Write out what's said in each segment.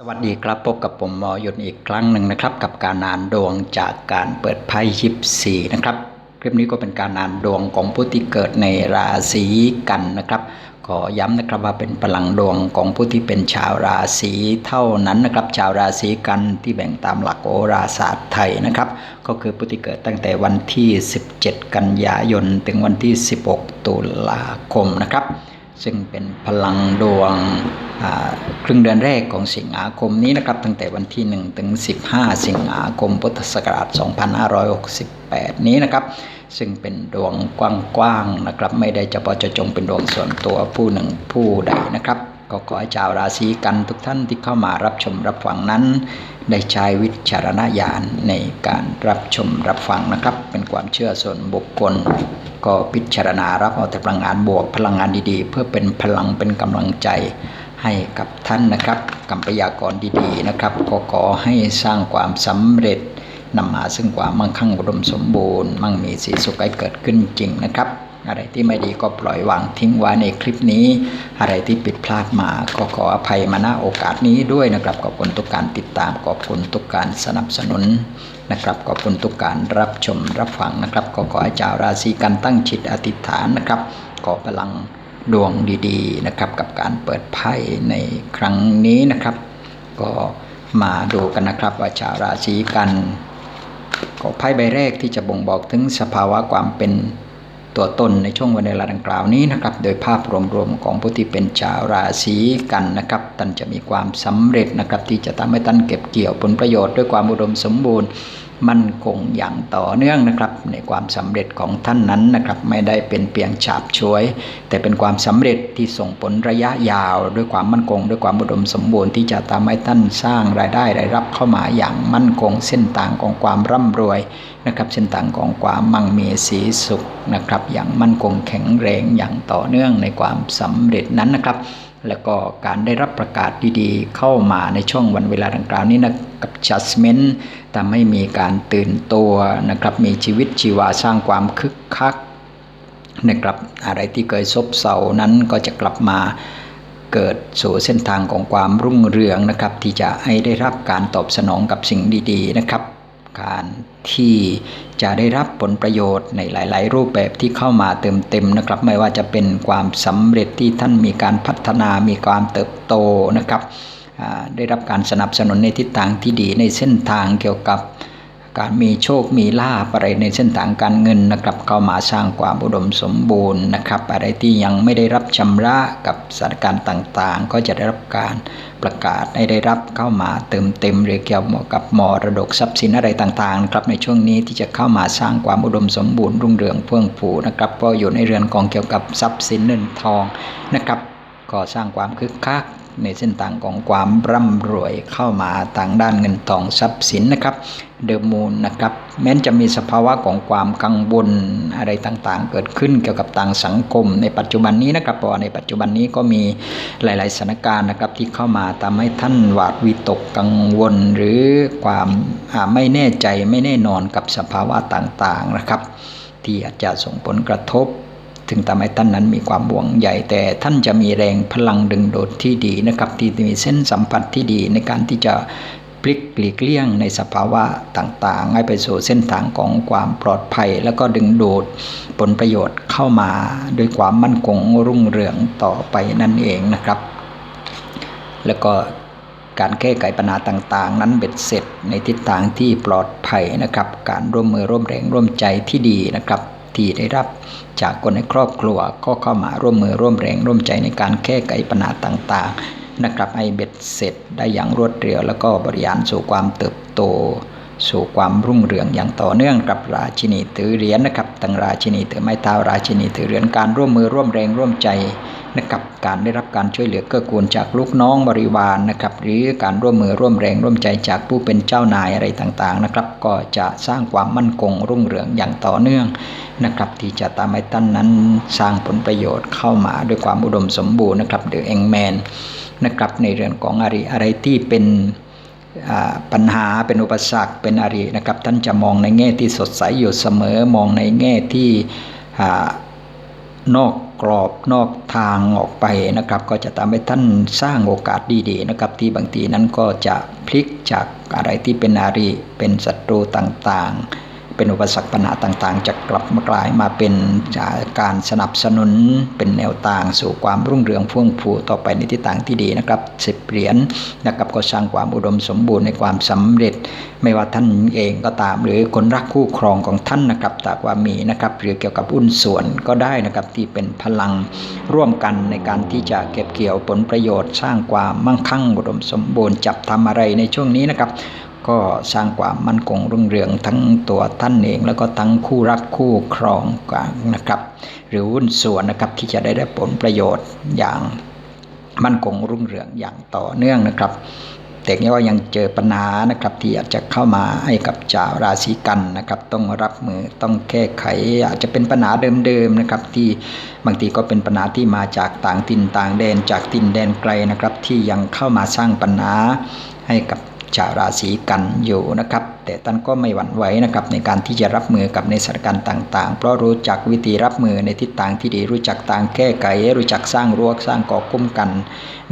สวัสดีครับพบกับผมหมอยุทธอีกครั้งหนึ่งนะครับ กับการอ่านดวงจากการเปิดไพ่ยิปซีนะครับคลิปนี้ก็เป็นการอ่านดวงของผู้ที่เกิดในราศีกันนะครับ ขอย้ำนะครับว่าเป็นพลังดวงของผู้ที่เป็นชาวราศีเท่านั้นนะครับ ชาวราศีกันที่แบ่งตามหลักโหราศาสตร์ไทยนะครับ ก็คือผู้ที่เกิดตั้งแต่วันที่ 17 กันยายนถึงวันที่ 16 ตุลาคมนะครับ ซึ่งเป็นพลังดวงครึ่งเดือนแรกของสิงหาคมนี้นะครับ ตั้งแต่วันที่ 1 ถึง 15 สิงหาคมพุทธศักราช 2568 นี้นะครับ ซึ่งเป็นดวงกว้างๆนะครับ ไม่ได้เฉพาะเจาะจงเป็นดวงส่วนตัวผู้หนึ่งผู้ใดนะครับ ก็ขอให้ชาวราศีกันทุกท่านที่เข้ามารับชมรับฟังนั้น ได้ใช้วิจารณญาณในการรับชมรับฟังนะครับ เป็นความเชื่อส่วนบุคคล ก็พิจารณารับเอาแต่พลังงานบวกพลังงานดีๆ เพื่อเป็นพลังเป็นกำลังใจให้กับท่านนะครับกัมพยากรดีๆนะครับก็ขอให้สร้างความสำเร็จนำมาซึ่งความมั่งคั่งอุดมสมบูรณ์ มั่งมีสีสุขให้เกิดขึ้นจริงนะครับ อะไรที่ไม่ดีก็ปล่อยวางทิ้งไว้ในคลิปนี้ อะไรที่ผิดพลาดมาก็ขออภัยมาณโอกาสนี้ด้วยนะครับขอบคุณทุกการติดตามขอบคุณทุกการสนับสนุนนะครับขอบคุณทุกการรับชมรับฟังนะครับก็ขอให้ชาวราศีกันตั้งจิตอธิษฐานนะครับ ขอพลังดวงดีๆนะครับกับการเปิดไพ่ในครั้งนี้นะครับ ก็มาดูกันนะครับว่าชาวราศีกันก็ไพ่ใบแรกที่จะบ่งบอกถึงสภาวะความเป็น ตัวตนในช่วงวันเวลาดังกล่าวนี้นะครับ โดยภาพรวมๆของผู้ที่เป็นชาวราศีกันนะครับท่านจะมีความสำเร็จนะครับ ที่จะทำให้ท่านเก็บเกี่ยวผลประโยชน์ด้วยความอุดมสมบูรณ์มั่นคงอย่างต่อเนื่องนะครับ ในความสำเร็จของท่านนั้นนะครับ ไม่ได้เป็นเพียงฉาบฉวย แต่เป็นความสำเร็จที่ส่งผลระยะยาว ด้วยความมั่นคง ด้วยความอุดมสมบูรณ์ที่จะทำให้ท่านสร้างรายได้รายรับเข้ามาอย่างมั่นคงเส้นทางของความร่ำรวย นะครับเส้นทางของความมั่งมีสีสุขนะครับ อย่างมั่นคงแข็งแรงอย่างต่อเนื่องในความสำเร็จนั้นนะครับ แล้วก็การได้รับประกาศดีๆ เข้ามาในช่วงวันเวลาดังกล่าวนี้นะกับ judgment ทำให้มีการตื่นตัวนะครับ มีชีวิตชีวาสร้างความคึกคักนะครับอะไรที่เคยซบเซานั้นก็จะกลับมาเกิดสู่เส้นทางของความรุ่งเรืองนะครับ ที่จะให้ได้รับการตอบสนองกับสิ่งดี ๆ นะครับ การที่จะได้รับผลประโยชน์ในหลาย ๆ รูปแบบที่เข้ามาเติมเต็มนะครับ ไม่ว่าจะเป็นความสำเร็จที่ท่านมีการพัฒนามีความเติบโตนะครับได้รับการสนับสนุนในทิศทางที่ดีในเส้นทางเกี่ยวกับ การมีโชคมีลาภอะไรในเส้นทางการเงินนะครับเข้ามาสร้างความอุดมสมบูรณ์นะครับ อะไรที่ยังไม่ได้รับชำระกับสถานการณ์ต่างๆ ก็จะได้รับการประกาศให้ได้รับเข้ามาเติมเต็มหรือเกี่ยวกับมรดกทรัพย์สินอะไรต่างๆครับในช่วงนี้ที่จะเข้ามาสร้างความอุดมสมบูรณ์รุ่งเรืองเฟื่องฟูนะครับก็อยู่ในเรือนกองเกี่ยวกับทรัพย์สินเงินทองนะครับก็สร้างความคึกคักในเส้นทางของความร่ำรวยเข้ามาทางด้านเงินทองทรัพย์สินนะครับ เดอะมูนนะครับแม้นจะมีสภาวะของความกังวลอะไรต่างๆ เกิดขึ้นเกี่ยวกับทางสังคม ในปัจจุบันนี้นะครับเพราะในปัจจุบันนี้ก็มีหลาย ๆสถานการณ์นะครับที่เข้ามาทำให้ท่านหวาดวิตกกังวล หรือความไม่แน่ใจไม่แน่นอนกับสภาวะต่างๆนะครับ ที่อาจจะส่งผลกระทบถึงทำให้ท่านนั้นมีความห่วงใหญ่แต่ท่านจะมีแรงพลังดึงดูดที่ดีนะครับ ที่มีเส้นสัมผัสที่ดีในการที่จะ พลิกหลีกเลี่ยงในสภาวะต่างๆ ให้ไปสู่เส้นทางของความปลอดภัย แล้วก็ดึงดูดผลประโยชน์เข้ามาด้วยความมั่นคงรุ่งเรืองต่อไปนั่นเองนะครับ แล้วก็การแก้ไขปัญหาต่างๆ นั้นเบ็ดเสร็จในทิศทางที่ปลอดภัยนะครับ การร่วมมือร่วมแรงร่วมใจที่ดีนะครับ ที่ได้รับจากคนในครอบครัวก็เข้ามาร่วมมือร่วมแรงร่วมใจในการแก้ไขปัญหาต่างๆ นะครับให้เบ็ดเสร็จได้อย่างรวดเร็ว แล้วก็บริยานสู่ความเติบโต สู่ความรุ่งเรืองอย่างต่อเนื่องกับราชินีถือเหรียญนะครับตั้งราชินีถือไม้เท้าราชินีถือเหรียญการร่วมมือร่วมแรงร่วมใจนะครับการได้รับการช่วยเหลือเกื้อกูลจากลูกน้องบริวารนะครับหรือการร่วมมือร่วมแรงร่วมใจจากผู้เป็นเจ้านายอะไรต่างๆนะครับ ก็จะสร้างความมั่นคงรุ่งเรืองอย่างต่อเนื่องนะครับที่จะทำให้ท่านนั้นสร้างผลประโยชน์เข้ามาด้วยความอุดมสมบูรณ์นะครับเดอะเองแมน นะครับในเรื่องของอะไรอะไรที่เป็นปัญหาเป็นอุปสรรคเป็นอะไรนะครับ ท่านจะมองในแง่ที่สดใสอยู่เสมอมองในแง่ที่นอกกกรอบนอกทางออกไปนะครับ ก็จะทำให้ท่านสร้างโอกาสดีๆนะครับ ที่บางทีนั้นก็จะพลิกจากอะไรที่เป็นอาริเป็นศัตรูต่างๆ เป็นอุปสรรคปัญหาต่างๆ จะกลับมากลายมาเป็นการสนับสนุนเป็นแนวทางสู่ความรุ่งเรืองเฟื่องฟูต่อไปในทิศทางที่ดีนะครับสิบเหรียญนะครับก็สร้างความอุดมสมบูรณ์ในความสำเร็จ ไม่ว่าท่านเองก็ตาม หรือคนรักคู่ครองของท่านนะครับแต่ว่ามีนะครับหรือเกี่ยวกับอุ้นส่วนก็ได้นะครับที่เป็นพลังร่วมกันในการที่จะเก็บเกี่ยวผลประโยชน์ สร้างความมั่งคั่งอุดมสมบูรณ์จับทำอะไรในช่วงนี้นะครับ ก็สร้างความมั่นคงรุ่งเรืองทั้งตัวท่านเอง แล้วก็ทั้งคู่รักคู่ครองกันนะครับ หรือหุ้นส่วนนะครับที่จะได้ได้ผลประโยชน์อย่างมั่นคงรุ่งเรืองอย่างต่อเนื่องนะครับ แต่นี้ว่ายังเจอปัญหานะครับที่อาจจะเข้ามาให้กับชาวราศีกันนะครับ ต้องรับมือต้องแก้ไข อาจจะเป็นปัญหาเดิมๆนะครับ ที่บางทีก็เป็นปัญหาที่มาจากต่างถิ่นต่างแดนจากถิ่นแดนไกลนะครับ ที่ยังเข้ามาสร้างปัญหาให้กับ ชาวราศีกันอยู่นะครับ แต่ท่านก็ไม่หวั่นไหวนะครับในการที่จะรับมือกับในสถานการณ์ต่าง ๆ เพราะรู้จักวิธีรับมือในทิศทางที่ดี รู้จักต่างแก้ไข รู้จักสร้างรั้วสร้างก่อกุ้มกัน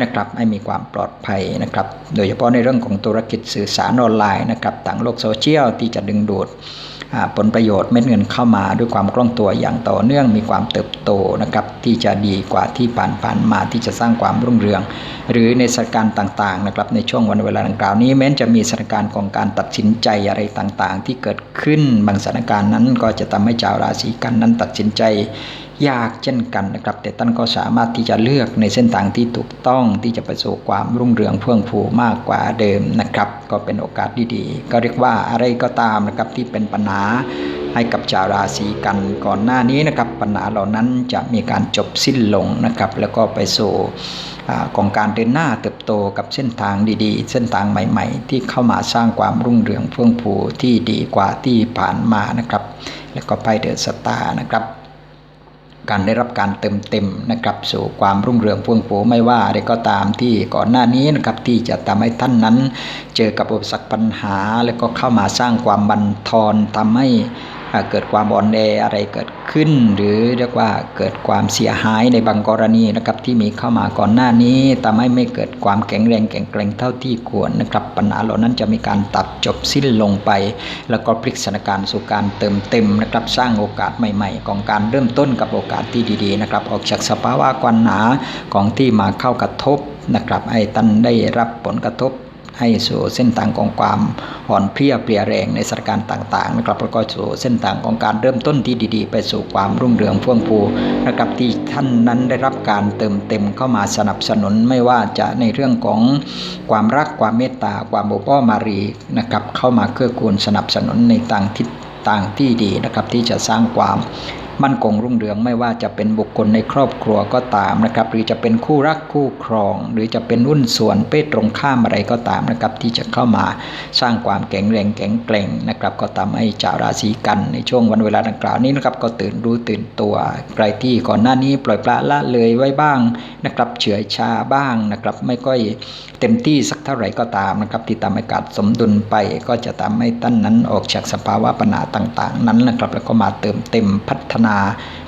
นะครับให้มีความปลอดภัยนะครับ โดยเฉพาะในเรื่องของธุรกิจสื่อสารออนไลน์นะครับต่างโลกโซเชียลที่จะดึงดูด ผลประโยชน์เม็ดเงินเข้ามาด้วยความคล่องตัวอย่างต่อเนื่องมีความเติบโตนะครับที่จะดีกว่าที่ผ่านๆมาที่จะสร้างความรุ่งเรือง หรือในสถานการณ์ต่างๆนะครับในช่วงวันเวลาดังกล่าวนี้แม้จะมีสถานการณ์ของการตัดสินใจอะไรต่างๆ ที่เกิดขึ้นบางสถานการณ์นั้นก็จะทำให้ชาวราศีกันนั้นตัดสินใจ ยากเช่นกันนะครับ แต่ท่านก็สามารถที่จะเลือกในเส้นทางที่ถูกต้องที่จะประสบความรุ่งเรืองเฟื่องฟูมากกว่าเดิมนะครับ ก็เป็นโอกาสดีๆ ก็เรียกว่าอะไรก็ตามนะครับที่เป็นปัญหาให้กับชาวราศีกันก่อนหน้านี้นะครับปัญหาเหล่านั้นจะมีการจบสิ้นลงนะครับ แล้วก็ไปสู่ของการเดินหน้าเติบโตกับเส้นทางดีๆ เส้นทางใหม่ๆ ที่เข้ามาสร้างความรุ่งเรืองเฟื่องฟูที่ดีกว่าที่ผ่านมานะครับ แล้วก็ไปเดินสตาร์นะครับ การได้รับการเติมเต็มนะครับ สู่ความรุ่งเรืองเฟื่องฟูไม่ว่าอะไรก็ตามที่ก่อนหน้านี้นะครับที่จะทำให้ท่านนั้น เจอกับอุปสรรคปัญหา แล้วก็เข้ามาสร้างความบันทอนทำให้ เกิดความอ่อนแออะไรเกิดขึ้น หรือเรียกว่าเกิดความเสียหายในบางกรณีนะครับที่มีเข้ามาก่อนหน้านี้ทำให้ไม่เกิดความแข็งแรงแข็งแกร่งเท่าที่ควรนะครับปัญหาเหล่านั้นจะมีการตัดจบสิ้นลงไป แล้วก็พลิกสถานการณ์สู่การเติมเต็มนะครับสร้างโอกาสใหม่ ๆ ของการเริ่มต้นกับโอกาสที่ดีๆนะครับออกจากสภาวะควันหนาของที่มาเข้ากระทบนะครับให้ท่านได้รับผลกระทบ ให้สู่เส้นทางของความอ่อนเพลียเปลี่ยแรงในสถานการณ์ต่างๆนะครับแล้วก็สู่เส้นทางของการเริ่มต้นที่ดี ๆ ไปสู่ความรุ่งเรืองเฟื่องฟูนะครับที่ท่านนั้นได้รับการเติมเต็มเข้ามาสนับสนุนไม่ว่าจะในเรื่องของความรักความเมตตาความโอป้อมารีนะครับเข้ามาเกื้อกูลสนับสนุนในต่างทิศต่างที่ดีนะครับที่จะสร้างความ มั่นคงรุ่งเรืองไม่ว่าจะเป็นบุคคลในครอบครัวก็ตามนะครับ หรือจะเป็นคู่รักคู่ครอง หรือจะเป็นหุ้นส่วนเพศตรงข้ามอะไรก็ตามนะครับ ที่จะเข้ามาสร้างความแข็งแรงแข็งแกร่งนะครับ ก็ทำให้ชาวราศีกันในช่วงวันเวลาดังกล่าวนี้นะครับก็ตื่นรู้ตื่นตัวใครที่ก่อนหน้านี้ปล่อยปละละเลยไว้บ้างนะครับเฉื่อยชาบ้างนะครับ ไม่ค่อยเต็มที่สักเท่าไหร่ก็ตามนะครับ ที่ทำให้การสมดุลไปก็จะทำให้ท่านนั้นออกจากสภาวะปัญหาต่าง ๆ นั้นนะครับ แล้วก็มาเติมเต็มพัฒนา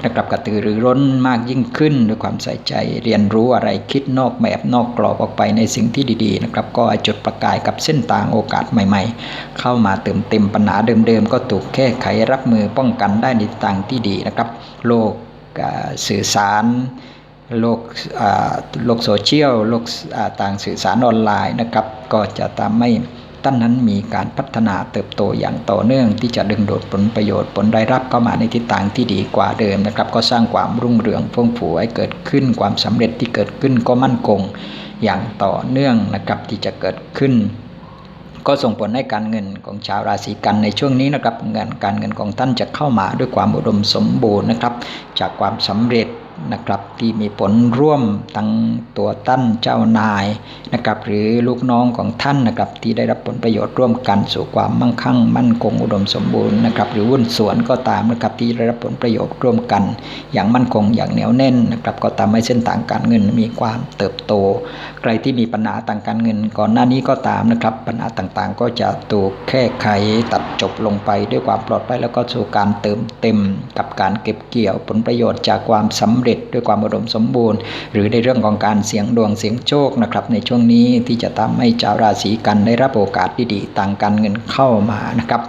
นะครับกระตือรือร้นมากยิ่งขึ้นด้วยความใส่ใจ เรียนรู้อะไรคิดนอกแบบนอกกรอบออกไปในสิ่งที่ดีๆนะครับก็จุดประกายกับเส้นทางโอกาสใหม่ ๆ เข้ามาเติมเต็มปัญหาเดิมๆ ก็ถูกแก้ไขรับมือป้องกันได้ในทางที่ดีนะครับ โลกสื่อสารโลกโลกโซเชียลโลกต่างสื่อสารออนไลน์นะครับ ก็จะทำให้ ท่านนั้นมีการพัฒนาเติบโตอย่างต่อเนื่อง ที่จะดึงดูดผลประโยชน์ผลได้รับเข้ามาในทิศทางที่ดีกว่าเดิมนะครับ ก็สร้างความรุ่งเรืองเฟื่องฟูให้เกิดขึ้นความสำเร็จที่เกิดขึ้นก็มั่นคงอย่างต่อเนื่องนะครับที่จะเกิดขึ้นก็ส่งผลให้การเงินของชาวราศีกันในช่วงนี้นะครับเงินการเงินของท่านจะเข้ามาด้วยความอุดมสมบูรณ์นะครับ จากความสำเร็จ นะครับที่มีผลร่วมทั้งตัวท่านเจ้านายนะครับหรือลูกน้องของท่านนะครับที่ได้รับผลประโยชน์ร่วมกันสู่ความมั่งคั่ง มั่นคงอุดมสมบูรณ์นะครับหรือวุ่นส่วนก็ตามนะครับที่ได้รับผลประโยชน์ร่วมกัน อย่างมั่นคงอย่างเหนียวแน่นนะครับก็ทำให้เส้นทางการเงินมีความเติบโต ใครที่มีปัญหาทางการเงินก่อนหน้านี้ก็ตามนะครับปัญหาต่างๆ ก็จะถูกแก้ไขตัดจบลงไปด้วยความปลอดภัยแล้วก็สู่การเติมเต็มกับการเก็บเกี่ยวผลประโยชน์จากความสำเร็จด้วยความอุดมสมบูรณ์ หรือในเรื่องของการเสียงดวงเสียงโชคนะครับในช่วงนี้ที่จะทำให้ชาวราศีกันได้รับโอกาสดีๆต่างการเงินเข้ามานะครับ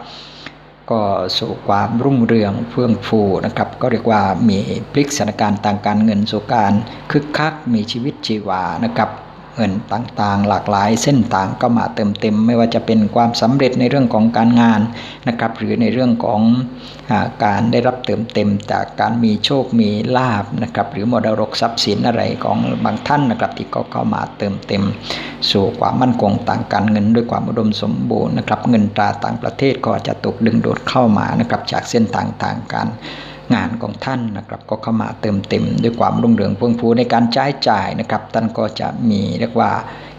ก็สู่ความรุ่งเรืองเฟื่องฟูนะครับ ก็เรียกว่ามีพลิกสถานการณ์ทางการเงินสู่การคึกคักมีชีวิตชีวานะครับ เงินต่างๆ หลากหลายเส้นต่างก็มาเติมเต็ม ไม่ว่าจะเป็นความสำเร็จในเรื่องของการงานนะครับ หรือในเรื่องของอาการได้รับเติมเต็มจากการมีโชคมีลาบนะครับ หรือมรดกทรัพย์สินอะไรของบางท่านนะครับที่ก็เข้ามาเติมเต็ม สู่ความมั่นคงต่างการเงินด้วยความอุดมสมบูรณ์นะครับ เงินตราต่างประเทศก็จะถูกดึงดูดเข้ามานะครับจากเส้นทางต่างการ งานของท่านนะครับ ก็เข้ามาเติมเต็มด้วยความรุ่งเรืองเฟื่องฟูในการใช้จ่ายนะครับ ท่านก็จะมีเรียกว่า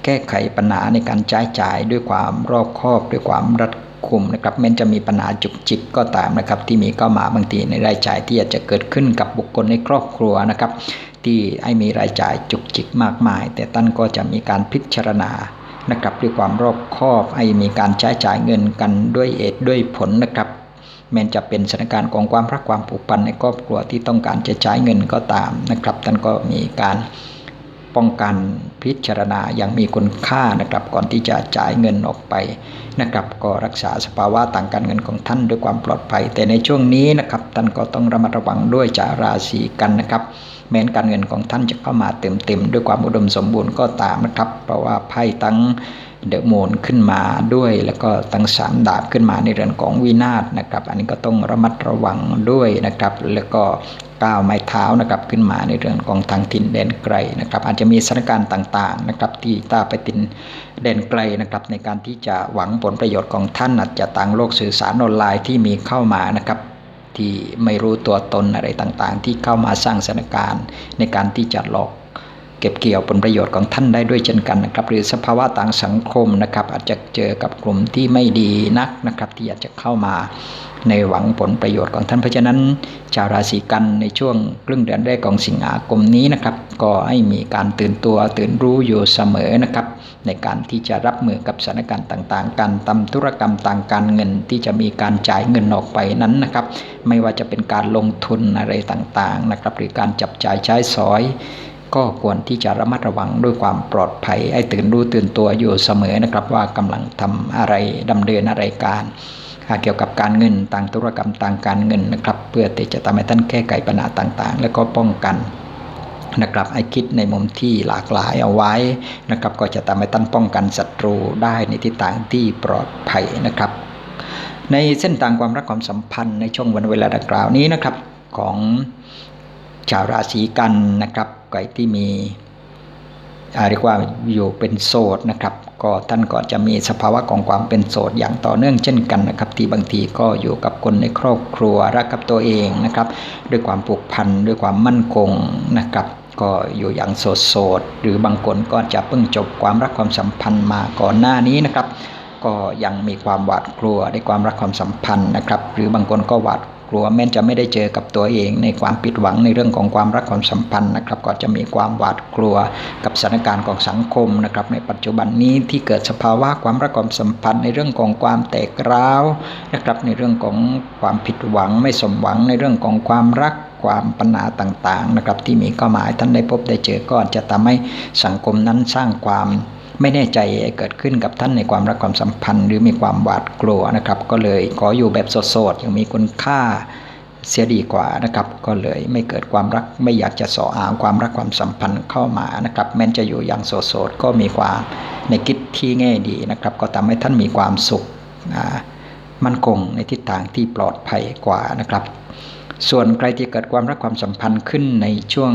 แก้ไขปัญหาในการใช้จ่ายด้วยความรอบคอบ ด้วยความรัดกุมนะครับแม้จะมีปัญหาจุกจิกก็ตามนะครับ ที่มีเข้ามาบางทีในรายจ่ายที่อาจจะเกิดขึ้นกับบุคคลในครอบครัวนะครับ ที่ให้มีรายจ่ายจุกจิกมากมาย แต่ท่านก็จะมีการพิจารณานะครับด้วยความรอบคอบให้มีการใช้จ่ายเงินกันด้วยเหตุด้วยผลนะครับ แม้จะเป็นสถานการณ์ของความรักความผูกพันในครอบครัวที่ต้องการจะใช้เงินก็ตามนะครับท่านก็มีการป้องกันพิจารณาอย่างมีคุณค่านะครับ ก่อนที่จะจ่ายเงินออกไปนะครับ ก็รักษาสภาวะต่างการเงินของท่านด้วยความปลอดภัย แต่ในช่วงนี้นะครับท่านก็ต้องระมัดระวังด้วยจากราศีกันนะครับ แม้นการเงินของท่านจะเข้ามาเต็มๆด้วยความอุดมสมบูรณ์ก็ตามนะครับ เพราะว่าไพ่ตั้งเดอะโมนขึ้นมาด้วย แล้วก็ตั้งสามดาบขึ้นมาในเรือนของวินาศนะครับ อันนี้ก็ต้องระมัดระวังด้วยนะครับ แล้วก็ก้าวไม้เท้านะครับขึ้นมาในเรื่องของทางถิ่นแดนไกลนะครับ อาจจะมีสถานการณ์ต่างๆนะครับที่ตาไปตินแดนไกลนะครับ ในการที่จะหวังผลประโยชน์ของท่านอาจจะต่างโลกสื่อสารออนไลน์ที่มีเข้ามานะครับ ที่ไม่รู้ตัวตนอะไรต่างๆ ที่เข้ามาสร้างสถานการณ์ในการที่จะหลอกเก็บเกี่ยวผลประโยชน์ของท่านได้ด้วยเช่นกันนะครับ หรือสภาวะต่างสังคมนะครับ อาจจะเจอกับกลุ่มที่ไม่ดีนักนะครับ ที่อาจจะเข้ามา ในหวังผลประโยชน์ของท่านเพราะฉะนั้นชาวราศีกันในช่วงครึ่งเดือนแรกของสิงหาคมนี้นะครับ ก็ให้มีการตื่นตัวตื่นรู้อยู่เสมอนะครับ ในการที่จะรับมือกับสถานการณ์ต่างๆ การทำธุรกรรมต่างการเงินที่จะมีการจ่ายเงินออกไปนั้นนะครับ ไม่ว่าจะเป็นการลงทุนอะไรต่างๆนะครับ หรือการจับจ่ายใช้สอยก็ควรที่จะระมัดระวังด้วยความปลอดภัย ให้ตื่นรู้ตื่นตัวอยู่เสมอนะครับว่ากำลังทำอะไรดำเนินอะไรการ เกี่ยวกับการเงินต่างธุรกรรมต่างการเงินนะครับ เพื่อที่จะทำให้ท่านแก้ไขปัญหาต่างๆ และก็ป้องกันนะครับไอคิดในมุมที่หลากหลายเอาไว้นะครับ ก็จะทำให้ท่านป้องกันศัตรูได้ในทิศทางที่ปลอดภัยนะครับ ในเส้นทางความรักความสัมพันธ์ในช่วงวันเวลาดังกล่าวนี้นะครับของชาวราศีกันนะครับใครที่มี เรียกว่าอยู่เป็นโสดนะครับ ก็ท่านก็จะมีสภาวะของความเป็นโสดอย่างต่อเนื่องเช่นกันนะครับ ที่บางทีก็อยู่กับคนในครอบครัวรักกับตัวเองนะครับ ด้วยความผูกพันด้วยความมั่นคงนะครับก็อยู่อย่างโสดโสดหรือบางคนก็จะเพิ่งจบความรักความสัมพันธ์มาก่อนหน้านี้นะครับ ก็ยังมีความหวาดกลัวในความรักความสัมพันธ์นะครับ หรือบางคนก็หวาด กลัวแม้จะไม่ได้เจอกับตัวเอง ในความผิดหวังในเรื่องของความรักความสัมพันธ์นะครับ ก็จะมีความหวาดกลัวกับสถานการณ์ของสังคมนะครับ ในปัจจุบันนี้ที่เกิดสภาวะความรักความสัมพันธ์ในเรื่องของความแตกร้าวนะครับในเรื่องของความผิดหวังไม่สมหวังในเรื่องของความรักความปัญหาต่างๆนะครับที่มีเข้ามาให้ท่านได้พบได้เจอก็อาจะทำให้สังคมนั้นสร้างความ ไม่แน่ใจเกิดขึ้นกับท่านในความรักความสัมพันธ์ หรือมีความหวาดกลัวนะครับ ก็เลยขออยู่แบบโสดๆยังมีคุณค่าเสียดีกว่านะครับ ก็เลยไม่เกิดความรักไม่อยากจะสออางความรักความสัมพันธ์เข้ามานะครับแม้จะอยู่อย่างโสดๆก็มีความในคิดที่แง่ดีนะครับ ก็ทำให้ท่านมีความสุขมั่นคงในทิศทางที่ปลอดภัยกว่านะครับ ส่วนใครที่เกิดความรักความสัมพันธ์ขึ้นในช่วง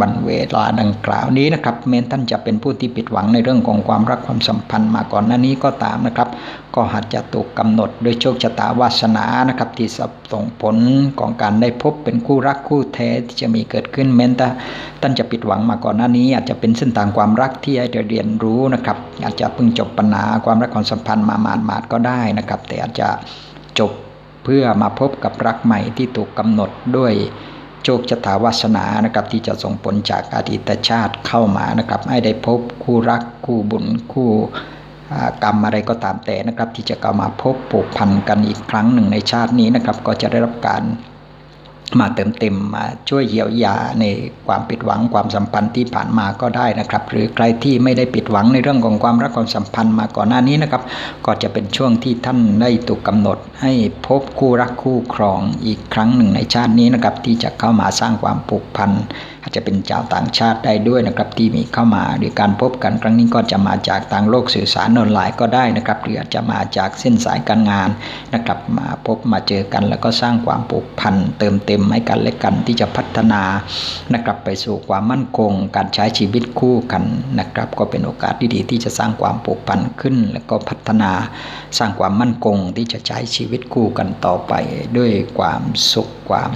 วันเวลาดังกล่าวนี้นะครับแม้ท่านจะเป็นผู้ที่ผิดหวังในเรื่องของความรักความสัมพันธ์มาก่อนหน้านี้ก็ตามนะครับ ก็อาจจะถูกกำหนดโดยโชคชะตาวาสนานะครับ ที่ส่งผลของการได้พบเป็นคู่รักคู่แท้ที่จะมีเกิดขึ้นแม้แต่ท่านจะผิดหวังมาก่อนหน้านี้ อาจจะเป็นเส้นทางความรักที่ให้เรียนรู้นะครับ อาจจะเพิ่งจบปัญหาความรักความสัมพันธ์มาหมาดๆก็ได้นะครับ แต่อาจจะจบ พื่อมาพบกับรักใหม่ที่ถูกกำหนดด้วยโชคชะตาวาสนานะครับที่จะส่งผลจากอดีตชาติเข้ามานะครับให้ได้พบคู่รักคู่บุญคู่กรรมอะไรก็ตามแต่นะครับ ที่จะกลับมาพบผูกพันกันอีกครั้งหนึ่งในชาตินี้นะครับ ก็จะได้รับการ มาเติมเต็มมาช่วยเยียวยาในความผิดหวังความสัมพันธ์ที่ผ่านมาก็ได้นะครับ หรือใครที่ไม่ได้ผิดหวังในเรื่องของความรักความสัมพันธ์มาก่อนหน้านี้นะครับ ก็จะเป็นช่วงที่ท่านได้ถูกกำหนด ให้พบคู่รักคู่ครองอีกครั้งหนึ่งในชาตินี้นะครับ ที่จะเข้ามาสร้างความผูกพัน อาจจะเป็นชาวต่างชาติได้ด้วยนะครับที่มีเข้ามาหรือการพบกันครั้งนี้ก็จะมาจากทางโลกสื่อสารออนไลน์ก็ได้นะครับหรืออาจจะมาจากเส้นสายการงานนะครับมาพบมาเจอกัน แล้วก็สร้างความผูกพันเติมเต็มให้กันและกันที่จะพัฒนานะครับไปสู่ความมั่นคง การใช้ชีวิตคู่กันนะครับ ก็เป็นโอกาสที่ดีที่จะสร้างความผูกพันขึ้น แล้วก็พัฒนาสร้างความมั่นคงที่จะใช้ชีวิตคู่กันต่อไปด้วยความสุขความ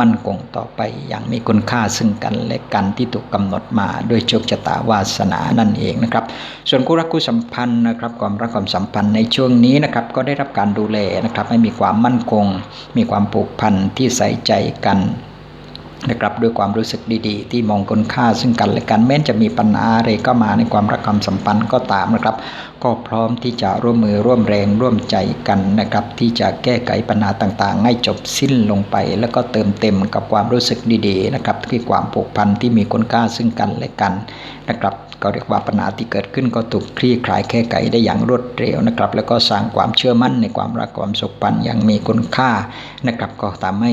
มั่นคงต่อไปอย่างมีคุณค่าซึ่งกันและกันที่ถูกกำหนดมาด้วยโชคชะตาวาสนานั่นเองนะครับ ส่วนคู่รักคู่สัมพันธ์นะครับความรักความสัมพันธ์ในช่วงนี้นะครับก็ได้รับการดูแลนะครับให้มีความมั่นคง มีความผูกพันที่ใส่ใจกัน นะครับด้วยความรู้สึกดีๆ ที่มองคุณค่าซึ่งกันและกันแม้จะมีปัญหาอะไรก็มาในความรักความสัมพันธ์ก็ตามนะครับ ก็พร้อมที่จะร่วมมือร่วมแรงร่วมใจกันนะครับ ที่จะแก้ไขปัญหาต่างๆ ให้จบสิ้นลงไป แล้วก็เติมเต็มกับความรู้สึกดีๆนะครับที่ความผูกพันที่มีคุณค่าซึ่งกันและกันนะครับก็เรียกว่าปัญหาที่เกิดขึ้นก็ถูกคลี่คลายแก้ไขได้อย่างรวดเร็วนะครับ แล้วก็สร้างความเชื่อมั่นในความรักความสุขพันอย่างมีคุณค่านะครับ ก็ทำให้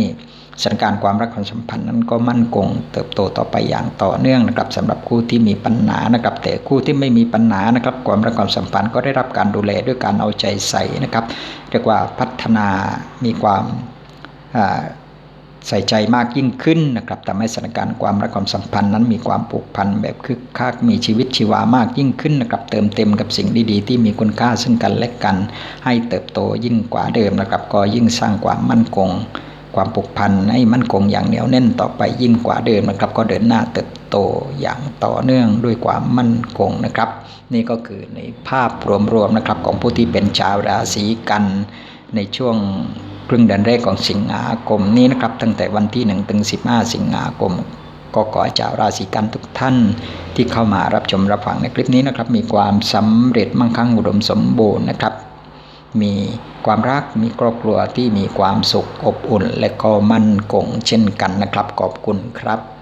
สถานการณ์ความรักความสัมพันธ์นั้นก็มั่นคงเติบโตต่อไปอย่างต่อเนื่องนะครับสำหรับคู่ที่มีปัญหานะครับ แต่คู่ที่ไม่มีปัญหานะครับความรักความสัมพันธ์ก็ได้รับการดูแลด้วยการเอาใจใส่นะครับเรียกว่าพัฒนามีความใส่ใจมากยิ่งขึ้นนะครับทำให้สถานการณ์ความรักความสัมพันธ์นั้นมีความผูกพันแบบคึกคักมีชีวิตชีวามากยิ่งขึ้นนะครับเติมเต็มกับสิ่งดีๆ ที่มีคุณค่าซึ่งกันและกัน ให้เติบโตยิ่งกว่าเดิมนะครับ ก็ยิ่งสร้างความมั่นคง ความผูกพันให้มั่นคงอย่างเหนียวแน่นต่อไปยิ่งกว่าเดิมนะครับ ก็เดินหน้าเติบโตอย่างต่อเนื่องด้วยความมั่นคงนะครับ นี่ก็คือในภาพรวมๆนะครับของผู้ที่เป็นชาวราศีกันในช่วงครึ่งเดือนแรกของสิงหาคมนี้นะครับ ตั้งแต่วันที่1ถึง15 สิงหาคม ก็ขอให้ชาวราศีกันทุกท่านที่เข้ามารับชมรับฟังในคลิปนี้นะครับ มีความสำเร็จมั่งคั่งอุดมสมบูรณ์นะครับ มีความรักมีครอบครัวที่มีความสุขอบอุ่น และก็มั่นคงเช่นกันนะครับ ขอบคุณครับ